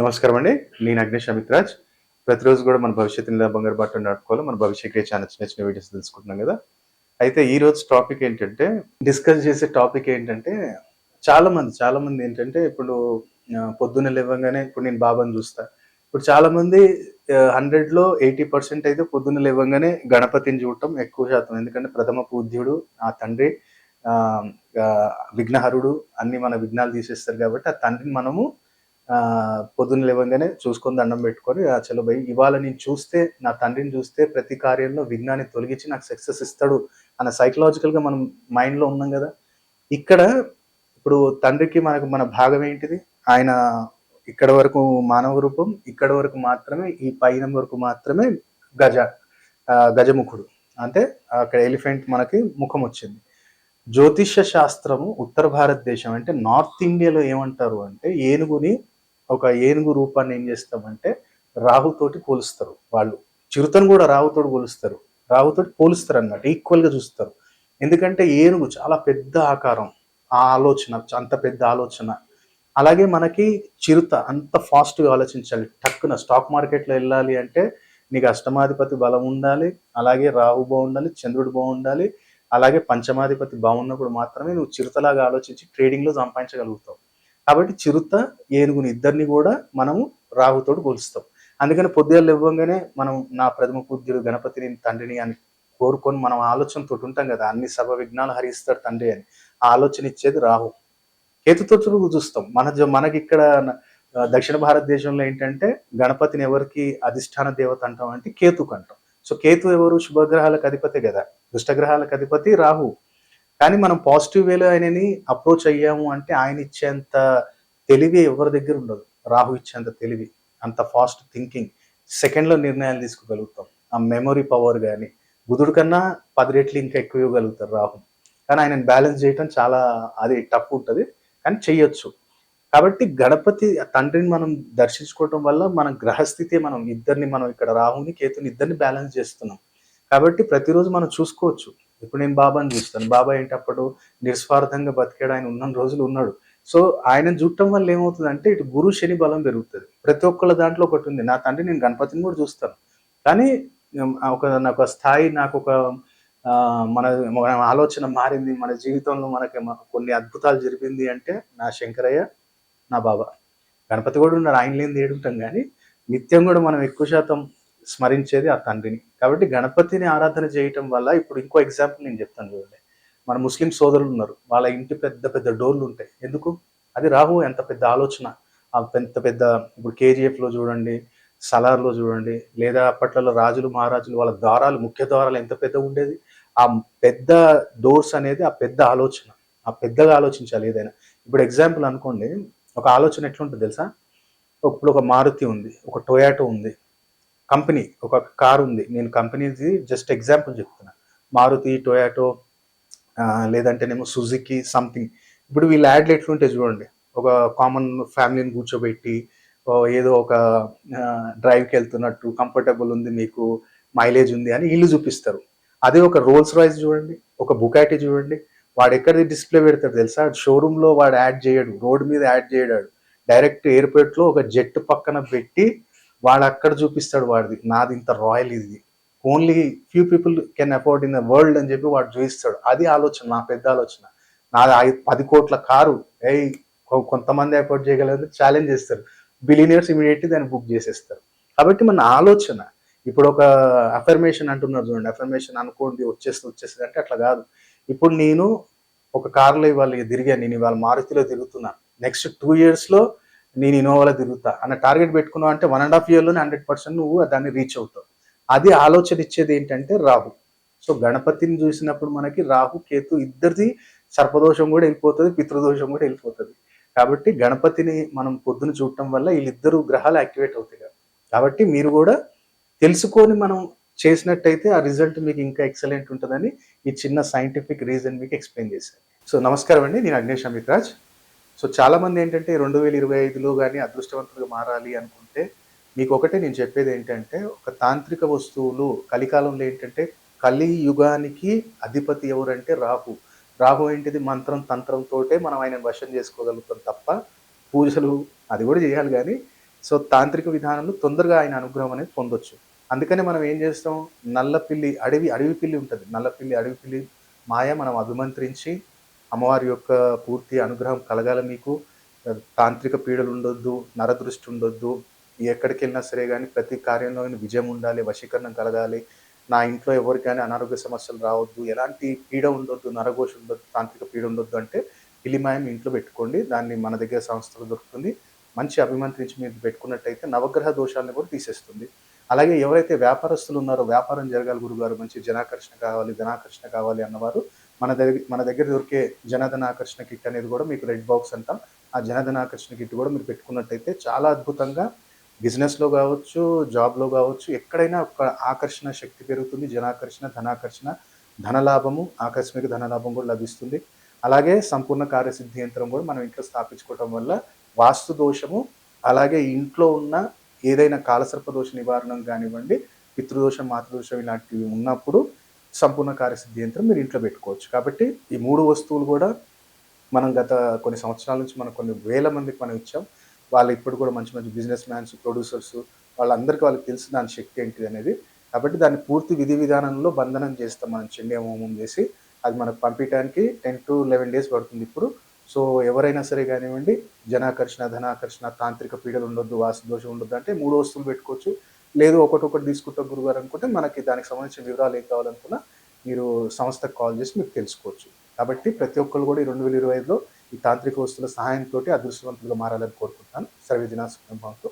నమస్కారం అండి. నేను అగ్నేష్ అమిత్రాజ్. ప్రతిరోజు కూడా మన భవిష్యత్తు నిలా బంగారు బాట నాటుకోవాలి మన భవిష్యత్ ఛానల్స్ చిన్న వీడియోస్ తెలుసుకుంటున్నాం కదా. అయితే ఈ రోజు టాపిక్ ఏంటంటే డిస్కస్ చేసే టాపిక్ ఏంటంటే చాలా మంది చాలా మంది ఏంటంటే ఇప్పుడు పొద్దున్న లేవగానే ఇప్పుడు నేను బాబాని చూస్తా. ఇప్పుడు చాలా మంది ఎయిటీ పర్సెంట్ అయితే పొద్దున్న లేవగానే గణపతిని చూడటం ఎక్కువ శాతం. ఎందుకంటే ప్రథమ పూజ్యుడు ఆ తండ్రి విఘ్నహరుడు అన్ని మన విఘ్నాలు తీసేస్తారు కాబట్టి ఆ తండ్రిని మనము పొద్దున్న లేవగానే చూసుకొని దండం పెట్టుకొని ఆ చలో భయ్ ఇవాళ నేను చూస్తే నా తండ్రిని చూస్తే ప్రతి కార్యంలో విఘ్నాన్ని తొలగించి నాకు సక్సెస్ ఇస్తాడు అన్న సైకలాజికల్గా మనం మైండ్లో ఉన్నాం కదా. ఇక్కడ ఇప్పుడు తండ్రికి మనకు మన భాగం ఏంటిది? ఆయన ఇక్కడ వరకు మానవ రూపం ఇక్కడ వరకు మాత్రమే ఈ పైన వరకు మాత్రమే గజ గజముఖుడు. అంటే అక్కడ ఎలిఫెంట్ మనకి ముఖం వచ్చింది. జ్యోతిష్య శాస్త్రము ఉత్తర భారతదేశం అంటే నార్త్ ఇండియాలో ఏమంటారు అంటే ఏనుగుని ఒక ఏనుగు రూపాన్ని ఏం చేస్తామంటే రాహుతోటి పోలుస్తారు వాళ్ళు. చిరుతను కూడా రాహుతోటి పోలుస్తారు. రాహుతోటి పోలుస్తారు అనమాట ఈక్వల్గా చూస్తారు. ఎందుకంటే ఏనుగు చాలా పెద్ద ఆకారం. ఆ ఆలోచన అంత పెద్ద ఆలోచన. అలాగే మనకి చిరుత అంత ఫాస్ట్గా ఆలోచించాలి. టక్కున స్టాక్ మార్కెట్లో వెళ్ళాలి అంటే నీకు అష్టమాధిపతి బలం ఉండాలి. అలాగే రాహు బాగుండాలి చంద్రుడు బాగుండాలి. అలాగే పంచమాధిపతి బాగున్నప్పుడు మాత్రమే నువ్వు చిరుతలాగా ఆలోచించి ట్రేడింగ్లో సంపాదించగలుగుతావు. కాబట్టి చిరుత ఏనుగుని ఇద్దరిని కూడా మనము రాహుతోడు పోలుస్తాం. అందుకని పొద్దున్న ఇవ్వంగానే మనం నా ప్రథమ పూజ్యుడు గణపతిని తండ్రిని అని కోరుకొని మనం ఆలోచనతో ఉంటాం కదా అన్ని సభ విఘ్నాలు హరిస్తాడు తండ్రి అని. ఆ ఆలోచన ఇచ్చేది రాహు. కేతుతో చూస్తాం. మన మనకి ఇక్కడ దక్షిణ భారతదేశంలో ఏంటంటే గణపతిని ఎవరికి అధిష్టాన దేవత అంటాం అంటే కేతుకు అంటాం. సో కేతు ఎవరు? శుభగ్రహాలకు అధిపతి కదా. దుష్టగ్రహాలకు అధిపతి రాహు. కానీ మనం పాజిటివ్ వేలో ఆయనని అప్రోచ్ అయ్యాము అంటే ఆయన ఇచ్చేంత తెలివి ఎవరి దగ్గర ఉండదు. రాహు ఇచ్చేంత తెలివి అంత ఫాస్ట్ థింకింగ్ సెకండ్లో నిర్ణయాలు తీసుకోగలుగుతాం. ఆ మెమొరీ పవర్ కానీ బుధుడు కన్నా పది రెట్లు ఇంకా ఎక్కువ ఇవ్వగలుగుతారు రాహు. కానీ ఆయనని బ్యాలెన్స్ చేయటం చాలా అది టఫ్ ఉంటుంది. కానీ చెయ్యొచ్చు. కాబట్టి గణపతి తండ్రిని మనం దర్శించుకోవటం వల్ల మన గ్రహస్థితి మనం ఇద్దరిని మనం ఇక్కడ రాహుని కేతుని ఇద్దరిని బ్యాలెన్స్ చేస్తున్నాం. కాబట్టి ప్రతిరోజు మనం చూసుకోవచ్చు. ఇప్పుడు నేను బాబాని చూస్తాను. బాబా ఏంటి అప్పుడు నిస్వార్థంగా బతికాడు ఆయన ఉన్న రోజులు ఉన్నాడు. సో ఆయన చూడటం వల్ల ఏమవుతుంది అంటే ఇటు గురు శని బలం పెరుగుతుంది. ప్రతి ఒక్కళ్ళ దాంట్లో ఒకటి ఉంది. నా తండ్రి నేను గణపతిని కూడా చూస్తాను. కానీ ఒక నాకు స్థాయి నాకు ఒక మన మన ఆలోచన మారింది. మన జీవితంలో మనకి కొన్ని అద్భుతాలు జరిపింది అంటే నా శంకరయ్య నా బాబా. గణపతి కూడా ఉన్నాడు ఆయన లేని ఏడుంటాం కానీ నిత్యం కూడా మనం ఎక్కువ శాతం స్మరించేది ఆ తండ్రిని. కాబట్టి గణపతిని ఆరాధన చేయటం వల్ల ఇప్పుడు ఇంకో ఎగ్జాంపుల్ నేను చెప్తాను చూడండి. మన ముస్లిం సోదరులు ఉన్నారు. వాళ్ళ ఇంటి పెద్ద పెద్ద డోర్లు ఉంటాయి. ఎందుకు? అది రాహు ఎంత పెద్ద ఆలోచన. ఆ పెద్ద పెద్ద ఇప్పుడు కేజీఎఫ్లో చూడండి సలార్లో చూడండి లేదా అప్పట్లో రాజులు మహారాజులు వాళ్ళ ద్వారాలు ముఖ్య ద్వారాలు ఎంత పెద్ద ఉండేది? ఆ పెద్ద డోర్స్ అనేది ఆ పెద్ద ఆలోచన. ఆ పెద్దగా ఆలోచించాలి ఏదైనా. ఇప్పుడు ఎగ్జాంపుల్ అనుకోండి. ఒక ఆలోచన ఎట్లుంటుంది తెలుసా? ఇప్పుడు ఒక మారుతి ఉంది ఒక టొయాటో ఉంది. కంపెనీ ఒక కారు ఉంది. నేను కంపెనీది జస్ట్ ఎగ్జాంపుల్ చెప్తున్నా. మారుతి టొయాటో లేదంటేనేమో సుజుకి సంథింగ్ ఇప్పుడు వీళ్ళ యాడ్లు ఎట్లుంటాయి చూడండి. ఒక కామన్ ఫ్యామిలీని కూర్చోబెట్టి ఏదో ఒక డ్రైవ్కి వెళ్తున్నట్టు కంఫర్టబుల్ ఉంది మీకు మైలేజ్ ఉంది అని ఇల్లు చూపిస్తారు. అదే ఒక రోల్స్ రాయిస్ చూడండి ఒక బుకాటి చూడండి. వాడు ఎక్కడ డిస్ప్లే పెడతాడు తెలుసా? షోరూంలో వాడు యాడ్ చేయడు రోడ్ మీద యాడ్ చేయడాడు డైరెక్ట్ ఎయిర్పోర్ట్లో ఒక జెట్ పక్కన పెట్టి వాడు అక్కడ చూపిస్తాడు వాడిది. నాది ఇంత రాయల్ ఇది. Only few people can afford in the world అని చెప్పి వాడు చూపిస్తాడు. అది ఆలోచన నా పెద్ద ఆలోచన. నాది పది కోట్ల కారు. ఏ కొంతమంది అఫోర్డ్ చేయగలరు ఛాలెంజ్ చేస్తారు. బిలినియర్స్ ఇమీడియట్లీ దాన్ని బుక్ చేసేస్తారు. కాబట్టి మన ఆలోచన ఇప్పుడు ఒక అఫర్మేషన్ అంటున్నారు చూడండి. అఫర్మేషన్ అనుకోండి వచ్చేస్తుంది వచ్చేస్తుంది అంటే అట్లా కాదు. ఇప్పుడు నేను ఒక కార్లో ఇవాళ తిరిగాను నేను ఇవాళ మారుతిలో తిరుగుతున్నాను నెక్స్ట్ టూ ఇయర్స్లో నేను ఇన్నోవాలో తిరుగుతా అన్న టార్గెట్ పెట్టుకున్నావు అంటే వన్ అండ్ హాఫ్ ఇయర్లోనే హండ్రెడ్ పర్సెంట్ నువ్వు దాన్ని రీచ్ అవుతావు. అది ఆలోచన ఇచ్చేది ఏంటంటే రాహు. సో గణపతిని చూసినప్పుడు మనకి రాహు కేతు ఇద్దరిది సర్పదోషం కూడా వెళ్ళిపోతుంది పితృదోషం కూడా వెళ్ళిపోతుంది. కాబట్టి గణపతిని మనం పొద్దున చూడటం వల్ల వీళ్ళిద్దరు గ్రహాలు యాక్టివేట్ అవుతాయి కాబట్టి మీరు కూడా తెలుసుకొని మనం చేసినట్టయితే ఆ రిజల్ట్ మీకు ఇంకా ఎక్సలెంట్ ఉంటుందని ఈ చిన్న సైంటిఫిక్ రీజన్ మీకు ఎక్స్ప్లెయిన్ చేశాను సో నమస్కారం అండి. నేను అగ్నేష్ అమిత్ రాజ్. సో చాలామంది ఏంటంటే రెండు వేల ఇరవై ఐదులో కానీ అదృష్టవంతులుగా మారాలి అనుకుంటే మీకు ఒకటే నేను చెప్పేది ఏంటంటే ఒక తాంత్రిక వస్తువులు కలికాలంలో ఏంటంటే కలియుగానికి అధిపతి ఎవరంటే రాహు. రాహు ఏంటిది? మంత్రం తంత్రంతోటే మనం ఆయన వశం చేసుకోగలుగుతాం తప్ప పూజలు అది కూడా చేయాలి కానీ సో తాంత్రిక విధానంలో తొందరగా ఆయన అనుగ్రహం అనేది పొందొచ్చు. అందుకనే మనం ఏం చేస్తాం? నల్లపిల్లి అడవి అడవి పిల్లి ఉంటుంది. నల్లపిల్లి అడవి పిల్లి మాయ మనం అభిమంత్రించి అమ్మవారి యొక్క పూర్తి అనుగ్రహం కలగాల మీకు. తాంత్రిక పీడలు ఉండొద్దు నరదృష్టి ఉండొద్దు. ఎక్కడికి వెళ్ళినా సరే కానీ ప్రతి కార్యంలో విజయం ఉండాలి వశీకరణం కలగాలి. నా ఇంట్లో ఎవరికైనా అనారోగ్య సమస్యలు రావద్దు ఎలాంటి పీడ ఉండొద్దు నరఘోష ఉండొద్దు తాంత్రిక పీడ ఉండొద్దు అంటే పిలిమాయం ఇంట్లో పెట్టుకోండి దాన్ని మన దగ్గర సంస్థలు దొరుకుతుంది. మంచి అభిమంత్రించి మీరు పెట్టుకున్నట్టయితే నవగ్రహ దోషాలను కూడా తీసేస్తుంది. అలాగే ఎవరైతే వ్యాపారస్తులు ఉన్నారో వ్యాపారం జరగాలి గురుగారు మంచి జనాకర్షణ కావాలి ధనాకర్షణ కావాలి అన్నవారు మన దగ్గర మన దగ్గర దొరికే జనధన ఆకర్షణ కిట్ అనేది కూడా మీకు రెడ్ బాక్స్ అంటాం. ఆ జనధన ఆకర్షణ కిట్ కూడా మీరు పెట్టుకున్నట్టయితే చాలా అద్భుతంగా బిజినెస్లో కావచ్చు జాబ్లో కావచ్చు ఎక్కడైనా ఒక ఆకర్షణ శక్తి పెరుగుతుంది. జనాకర్షణ ధనాకర్షణ ధనలాభము ఆకస్మిక ధనలాభం కూడా లభిస్తుంది. అలాగే సంపూర్ణ కార్యసిద్ధి యంత్రం కూడా మనం ఇంట్లో స్థాపించుకోవటం వల్ల వాస్తు దోషము అలాగే ఇంట్లో ఉన్న ఏదైనా కాలసర్ప దోష నివారణ కానివ్వండి పితృదోషం మాతృదోషం ఇలాంటివి ఉన్నప్పుడు సంపూర్ణ కార్యసిద్ధి యంత్రం మీరు ఇంట్లో పెట్టుకోవచ్చు. కాబట్టి ఈ మూడు వస్తువులు కూడా మనం గత కొన్ని సంవత్సరాల నుంచి మనం కొన్ని వేల మందికి మనం ఇచ్చాం. వాళ్ళు ఇప్పుడు కూడా మంచి మంచి బిజినెస్ మ్యాన్స్ ప్రొడ్యూసర్స్ వాళ్ళందరికీ వాళ్ళకి తెలుసు దాని శక్తి ఏంటిది అనేది. కాబట్టి దాన్ని పూర్తి విధి విధానంలో బంధనం చేస్తాం మనం చెండే హోమం చేసి. అది మనకు పంపించడానికి టెన్ టు లెవెన్ డేస్ పడుతుంది ఇప్పుడు. సో ఎవరైనా సరే కానివ్వండి జనాకర్షణ ధనాకర్షణ తాంత్రిక పీడలు ఉండొద్దు వాసు దోషం ఉండొద్దు అంటే మూడు వస్తువులు పెట్టుకోవచ్చు. లేదు ఒకటి ఒకటి తీసుకుంటాం గురుగారు అనుకుంటే మనకి దానికి సంబంధించిన వివరాలు ఏం కావాలనుకున్నా మీరు సంస్థకు కాల్ చేసి మీకు తెలుసుకోవచ్చు. కాబట్టి ప్రతి ఒక్కరు కూడా ఈ రెండు వేల ఇరవై ఐదులో ఈ తాంత్రిక వస్తువుల సహాయంతో అదృష్టవంతులుగా మారాలని కోరుకుంటున్నాను. సర్వే సుఖంతో